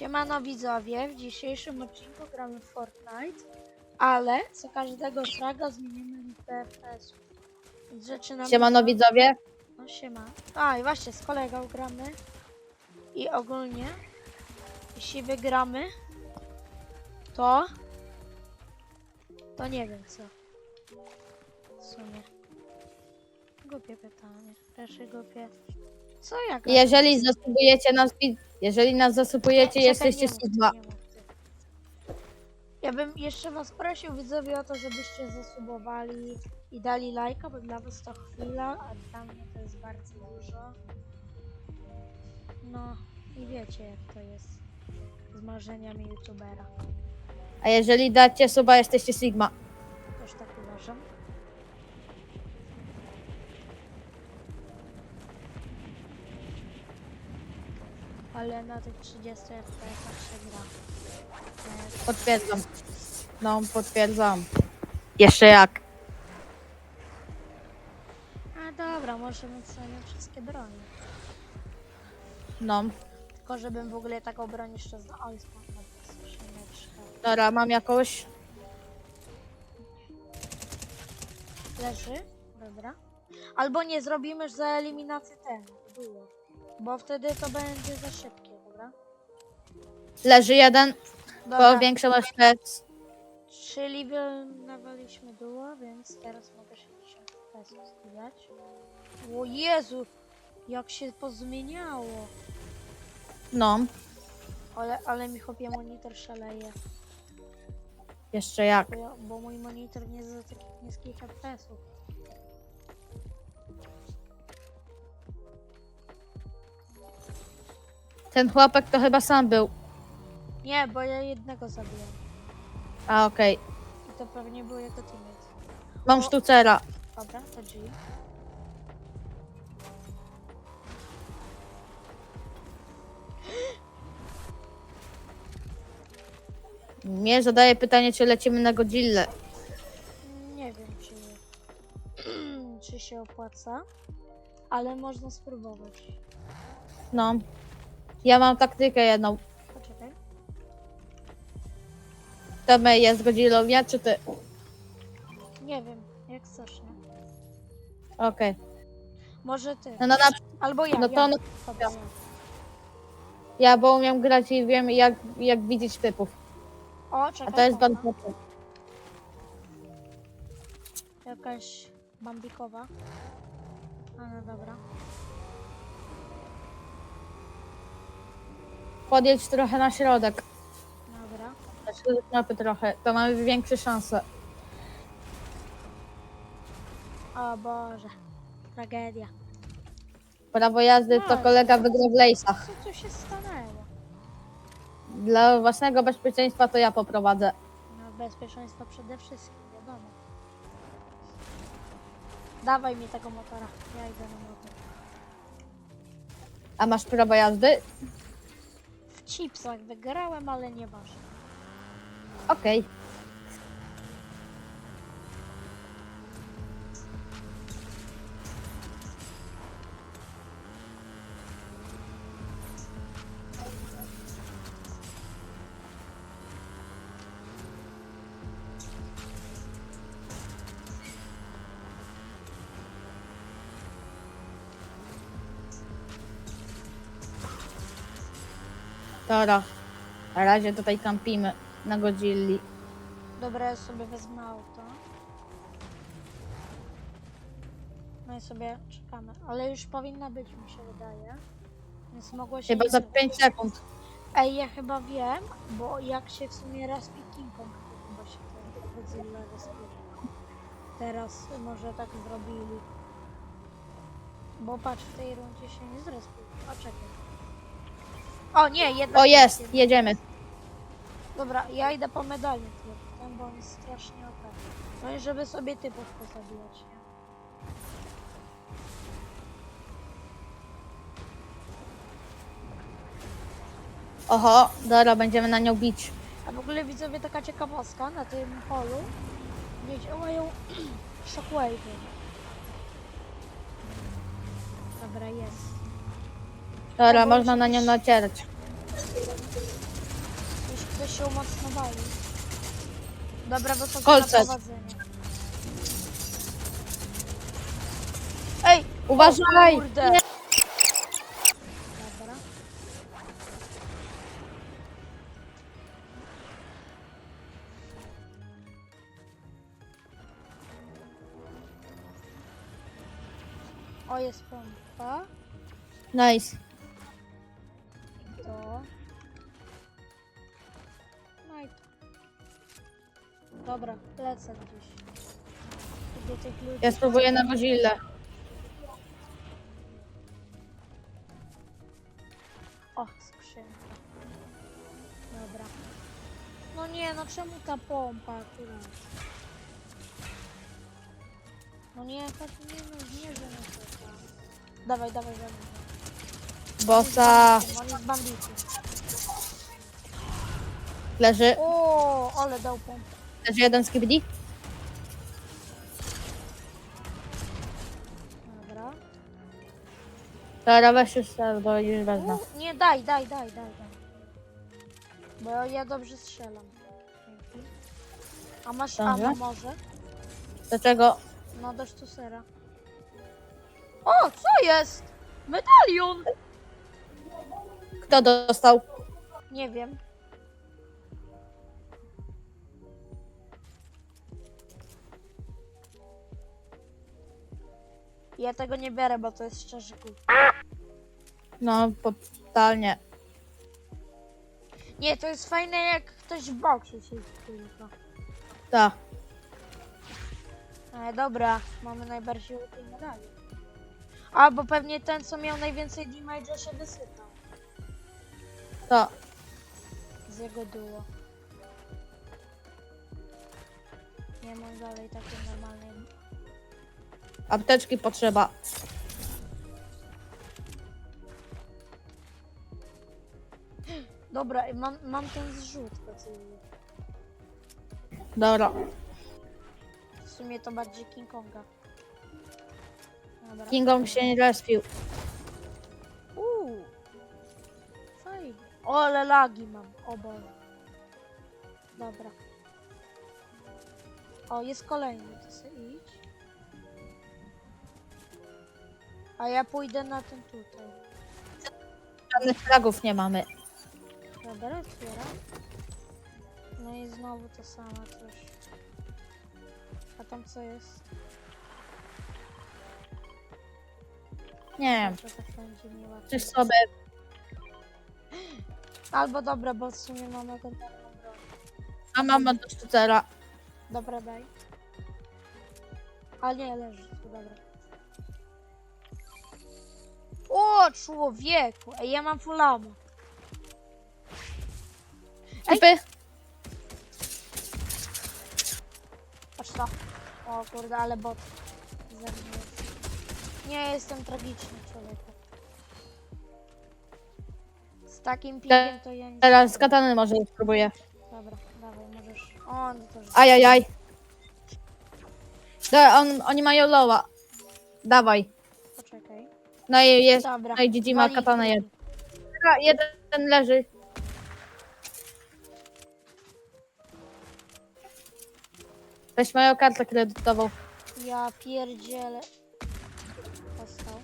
Siemano widzowie, w dzisiejszym odcinku gramy w Fortnite, ale co każdego fraga zmienimy liczbę FPS. Więc zaczynamy. Siemano widzowie. No siema. A i właśnie z kolegą gramy. I ogólnie, jeśli wygramy, to... To nie wiem co. W sumie. Głupie pytanie. Raczej głupie. Co ja gadam? Jeżeli zasubujecie nas, wi- jeżeli nas zasubujecie, Czekaj, jesteście nie mów ty, Sigma. nie mów ty. Ja bym jeszcze was prosił widzowie o to, żebyście zasubowali i dali lajka, bo dla was to chwila, a dla mnie to jest bardzo dużo. No i wiecie jak to jest z marzeniami youtubera. A jeżeli dacie suba, jesteście Sigma. Też tak uważam. Ale na tych 30 FPS się gra. E, Potwierdzam. No, potwierdzam. Jeszcze jak. A dobra, możemy sobie wszystkie broni. No. Tylko żebym w ogóle taką broń jeszcze znał. Oj, skrzyneczka. Dobra, mam jakąś. Leży? Dobra. Albo nie zrobimy już za eliminację ten. Było. Bo wtedy to będzie za szybkie, dobra? Leży jeden. Dobra, Powiększam FPS. czyli wy- nawaliśmy duo, więc teraz mogę 60 pesos zbijać. O Jezu! Jak się pozmieniało. No. Ale, ale mi chłopie monitor szaleje. Jeszcze jak. Bo, ja, bo mój monitor nie jest za takich niskich FPS-ów. Ten chłopak to chyba sam był. Nie, bo ja jednego zabiłem. A okej. I to pewnie był jego teammate. Mam sztucera. Dobra, to G. Mnie zadaje pytanie, czy lecimy na Godzillę. Nie wiem, czy, czy się opłaca, ale można spróbować. No. Ja mam taktykę jedną. Poczekaj. To my jest Godzillą, ja czy ty? Nie wiem, jak chcesz, nie? Okej. Może ty. No, no, na, Albo ja. no to ja. no- Dobra, ja. ja bo umiem grać i wiem jak, jak widzieć typów. O, czekaj. A to jest pompa. bankowy. Jakaś bambikowa. A no dobra. Podjedź trochę na środek. Dobra. Na środek mapy trochę, to mamy większe szanse. O Boże. Tragedia. Prawo jazdy to kolega wygrał w lejsach. Co tu się stanęło? Dla własnego bezpieczeństwa to ja poprowadzę. No bezpieczeństwo przede wszystkim, wiadomo. Dawaj mi tego motora. Ja idę na motor. A masz prawo jazdy? Chipsach wygrałem, ale nieważne. Okej. Dobra. Na razie tutaj kampimy na Godzilli. Dobra, ja sobie wezmę auto. No i sobie czekamy. Ale już powinna być, mi się wydaje. Więc mogło się... Chyba za zepsuć. 5 sekund. Ej, ja chyba wiem, bo jak się w sumie respi King Kong, to chyba się to Godzilla respi. Teraz może tak zrobili. Bo patrz, w tej rundzie się nie zrespił. O, czekaj. O nie, jednak O jest, jest. jedziemy. Dobra, ja idę po medalię tam, bo on jest strasznie okej. No i żeby sobie typów pozabijać, nie? Oho, dobra, będziemy na nią bić. A w ogóle widzowie taka ciekawostka na tym polu nie działają shockwave'y. Dobra, jest. Dobra, można na nią nacierać. Ktoś się umocnowali. Dobra, wychodzę Kolce. Ej! Uważaj! Kurde! Nie. Dobra. O, jest pompa. Nice. Gdzieś. Do tych ludzi. Ja spróbuję na Mozilla. O, skrzynka. Dobra. No nie, no czemu ta pompa akurat? No nie, tak nie, no nie, że no to tam. Dawaj, dawaj, dawaj. Bossa On jest leży. O, ale dał pompę. Leży jeden z KBD. Dobra. Teraz weź już sobie, bo już wezmę. U, nie, daj, daj, daj, daj, daj. Bo ja dobrze strzelam. Dzięki. A masz Dobrze. ammo może? Do czego? No dość tu sera. O, co jest? Medalion! Kto dostał? Nie wiem. Ja tego nie biorę, bo to jest szczerze. No, totalnie. Nie, to jest fajne jak ktoś w boksie siedzi tylko. Tak. E, dobra, mamy najbardziej łupy medali. Albo pewnie ten, co miał najwięcej damage'a się wysypał To. z jego duo. Nie mam dalej takie normalnie. Apteczki potrzeba. Dobra, i mam, mam ten zrzut pocelny. Dobra. W sumie to bardziej King Konga. Dobra. King Kong się nie respił. Uuu. Fajnie. O, ale lagi mam. O Boże. Dobra. O, jest kolejny. To sobie idź. A ja pójdę na ten tutaj. Żadnych flagów nie mamy. Dobra, otwieram. No i znowu to samo coś. A tam co jest? Nie wiem. Może tak będzie. Czyś sobie. Albo dobra, bo w sumie mam legendarną broń. A mama do sztucera. Dobra, daj. A nie, leży tu, dobra. O, człowieku! Ej, ja mam full ammo. Typy. Patrz to. O kurde, ale bot. ze mnie jest. Nie, jestem tragiczny człowieku. Z takim pingiem to ja nic Teraz z nie katany może spróbuję. Dobra, dawaj, możesz. O, no to już. Ajajaj. Dobra, on, oni mają lowa. Dawaj. No i jest. Dobra. No i GG ma wali katanę ich. jeden. Dobra, Jeden leży. Weź moją kartę kredytową. Ja pierdzielę. Dostał.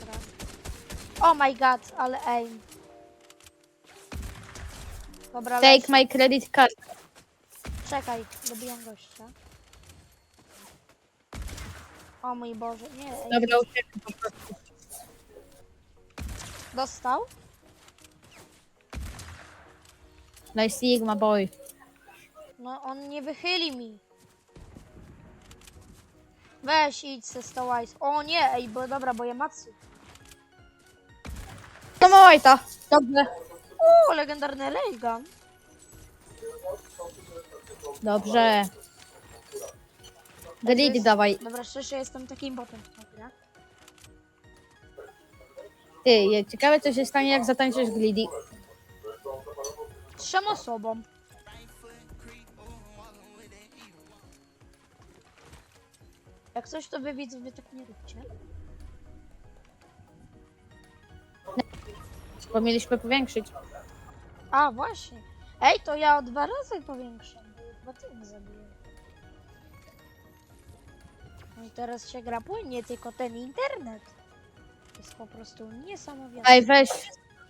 Dobra. Oh my god, ale aim. Dobra, Take lecz. my credit card. Czekaj, dobijam gościa. O mój Boże, nie. Ej. Dobra, uciekam. Dostał? No i Sigma boy. No on nie wychyli mi. Weź idź se stołajs. O nie, ej, bo dobra, bo ja Matsu. No mojta. Dobrze. O, legendarny Railgun. Dobrze. Delete dawaj. Dobra, szczerze jestem takim botem Ty, ciekawe co się stanie jak zatańczysz Glidi. Trzem osobom. Jak coś, to wy widzowie tak nie róbcie. Bo mieliśmy powiększyć. A, właśnie. Ej, to ja o dwa razy powiększam, bo tymy zabiję. No i teraz się gra płynnie, tylko ten internet. Jest po prostu niesamowite. Ej, weź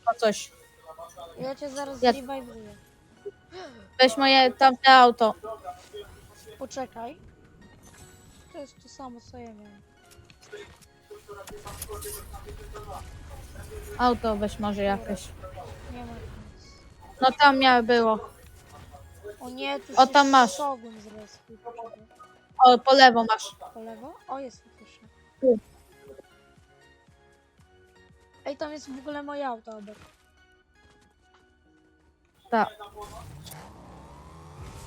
o coś. Ja cię zaraz Ja- zrewajwuję. Weź moje tamte auto. Poczekaj. To jest to samo, co ja miałem. Auto weź może jakieś. Nie ma nic. No tam miało było. O nie, tu O, się tam masz. Shogun zrespił. Poczekaj. O, po lewo masz. Po lewo? O, jest faktycznie. Tu. Ej, tam jest w ogóle moje auto obok. Tak.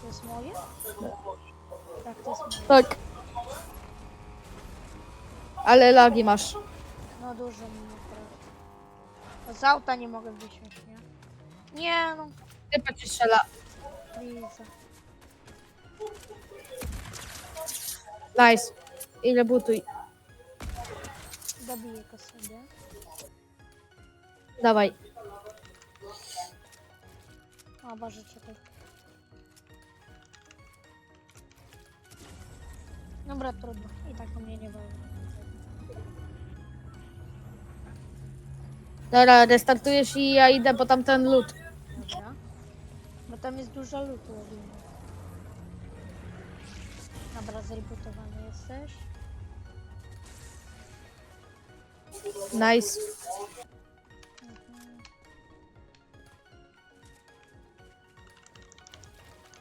To jest moje? Tak, to jest moje. Tak. Ale lagi masz. No dużo mi nie prawie. Z auta nie mogę wysiąść, nie? Nie no, Typa ci strzela. widzę. Nice. Ile butuj. Zabiję go sobie. Dawaj. O Boże, czekaj. Dobra, trudno. I tak to mnie nie wolno. Dobra, restartujesz i ja idę po tamten lód. Dobra. Bo tam jest dużo lutu ogólnie. Dobra, zrebootowany jesteś. Nice.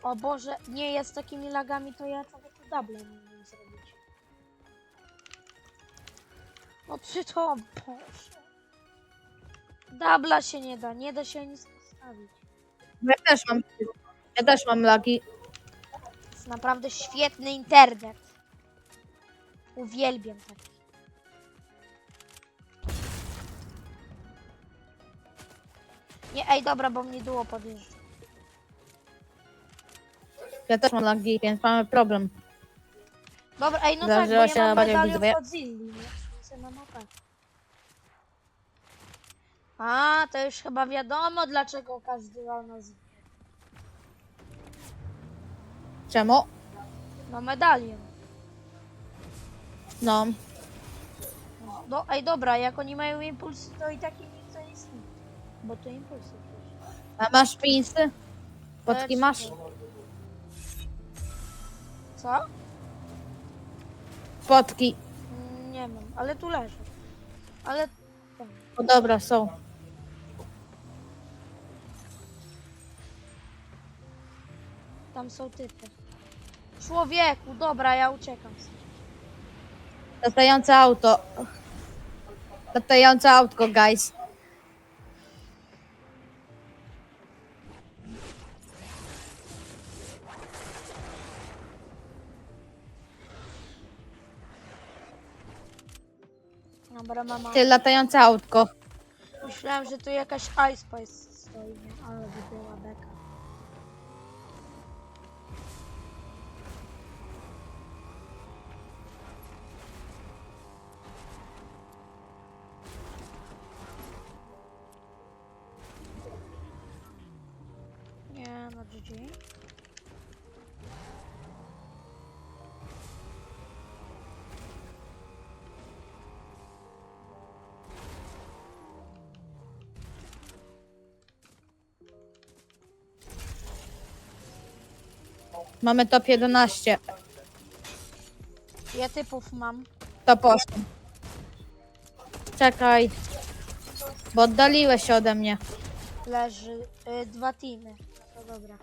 O Boże, nie jest takimi lagami, to ja człowieku double nie umiem zrobić. No przy to, Boże. Dubla się nie da, nie da się nic postawić. Ja też mam. Ja też mam lagi. To jest naprawdę świetny internet. Uwielbiam taki. Nie, ej, dobra, bo mnie duło podjeżdża. Ja też mam lagi, więc mamy problem. Dobra, ej, no Zdarzyła tak, bo ja się mam awaria medalion widzowie. od Zilli, nie? Więc ja mam. A, to już chyba wiadomo, dlaczego każdy dał nas... Czemu? No, medalion. No. No, do, ej, dobra, jak oni mają impulsy, to i tak im nic nie istnieje. Bo to impulsy przecież. A masz pinsy? Lecz- masz? Co? Potki. Mm, Nie mam, ale tu leży. Ale... O dobra, są. Tam są typy. Człowieku, dobra, ja uciekam. Latające auto. Latające autko, guys. Dobra, mama. Ty, latające autko. Myślałem, że tu jakaś Ice Spice stoi, nie? ale by Mamy top 11. Ja typów mam. Top 8. Czekaj. Bo oddaliłeś się ode mnie. Leży y, dwa teamy. No to dobra.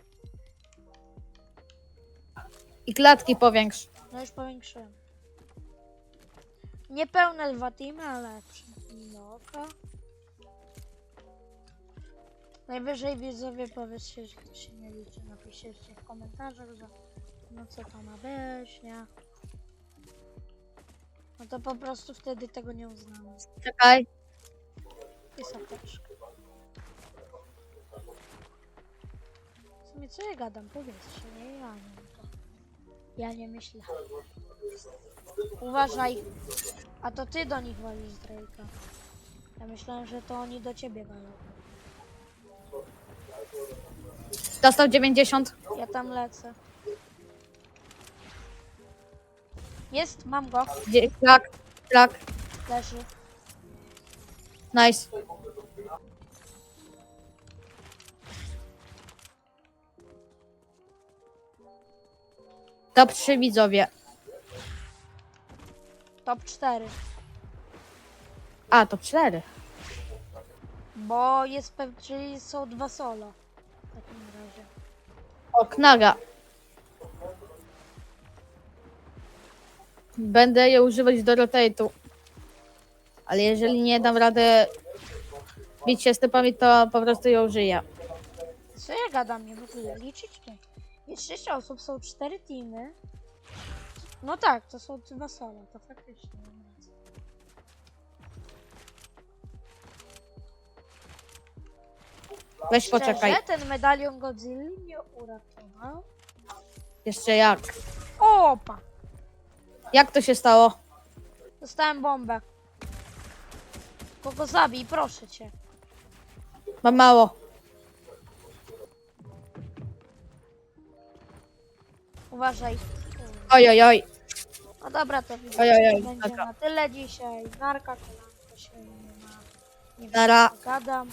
I klatki powiększ. No już powiększyłem. Niepełne dwa teamy, ale no oka. Najwyżej widzowie powiedzcie, że się nie liczy. Napiszcie w komentarzach, że no co to ma być, nie? No to po prostu wtedy tego nie uznamy. Czekaj. Jest apteczka. W sumie co ja gadam? Powiedzcie, nie? Ja nie to. Ja nie myślę. Uważaj. A to ty do nich walisz Drake'a. Ja myślałem, że to oni do ciebie walą. Dostał 90. Ja tam lecę. Jest, mam go. Gdzie- Krak, krak. Leży. Nice. Top 3 widzowie. Top 4. A, top 4. Bo jest pew... czyli są dwa solo. O, knaga. Będę je używać do rotate'u. Ale jeżeli nie dam rady bić się z typami, to po prostu ją użyję. Co ja gadam, nie ogóle liczyć nie. Jest 6 osób, są 4 teamy. No tak, to są dwa solo, to faktycznie. Weź poczekaj. Szczerze, ten medalion Godzilli mnie uratował. Jeszcze jak. Opa! Jak to się stało? Dostałem bombę. Kogo zabij, proszę cię. Mam mało. Uważaj. Oj, oj, oj. No dobra, to widzę. Oj, oj, oj, Będzie taka. na tyle dzisiaj. Narka, kolanko się nie ma. Nie wiem, Nara. co gadam.